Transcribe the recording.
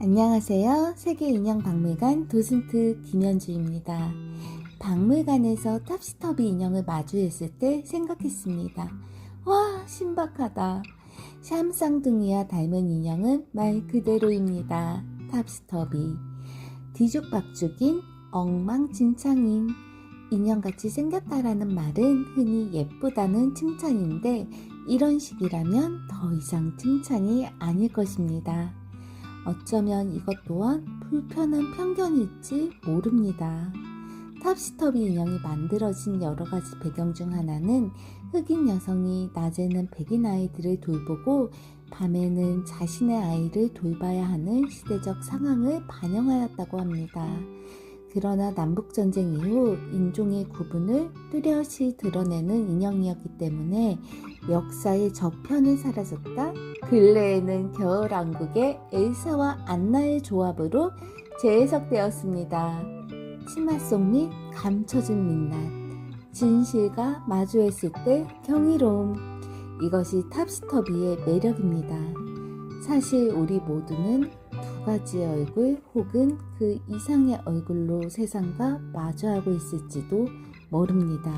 안녕하세요. 세계인형 박물관 도슨트 김현주입니다. 박물관에서 탑시터비 인형을 마주했을 때 생각했습니다. 와, 신박하다. 샴 쌍둥이와 닮은 인형은 말 그대로입니다. 탑시터비. 뒤죽박죽인 엉망진창인 인형같이 생겼다라는 말은 흔히 예쁘다는 칭찬인데 이런 식이라면 더 이상 칭찬이 아닐 것입니다. 어쩌면 이것 또한 불편한 편견일지 모릅니다. 탑시터비 인형이 만들어진 여러 가지 배경 중 하나는 흑인 여성이 낮에는 백인 아이들을 돌보고 밤에는 자신의 아이를 돌봐야 하는 시대적 상황을 반영하였다고 합니다. 그러나 남북전쟁 이후 인종의 구분을 뚜렷이 드러내는 인형이었기 때문에 역사의 저편을 사라졌다. 근래에는 겨울왕국의 엘사와 안나의 조합으로 재해석되었습니다. 치마 속 및 감춰진 민낯, 진실과 마주했을 때 경이로움. 이것이 탑스터비의 매력입니다. 사실 우리 모두는 두 가지의 얼굴 혹은 그 이상의 얼굴로 세상과 마주하고 있을지도 모릅니다.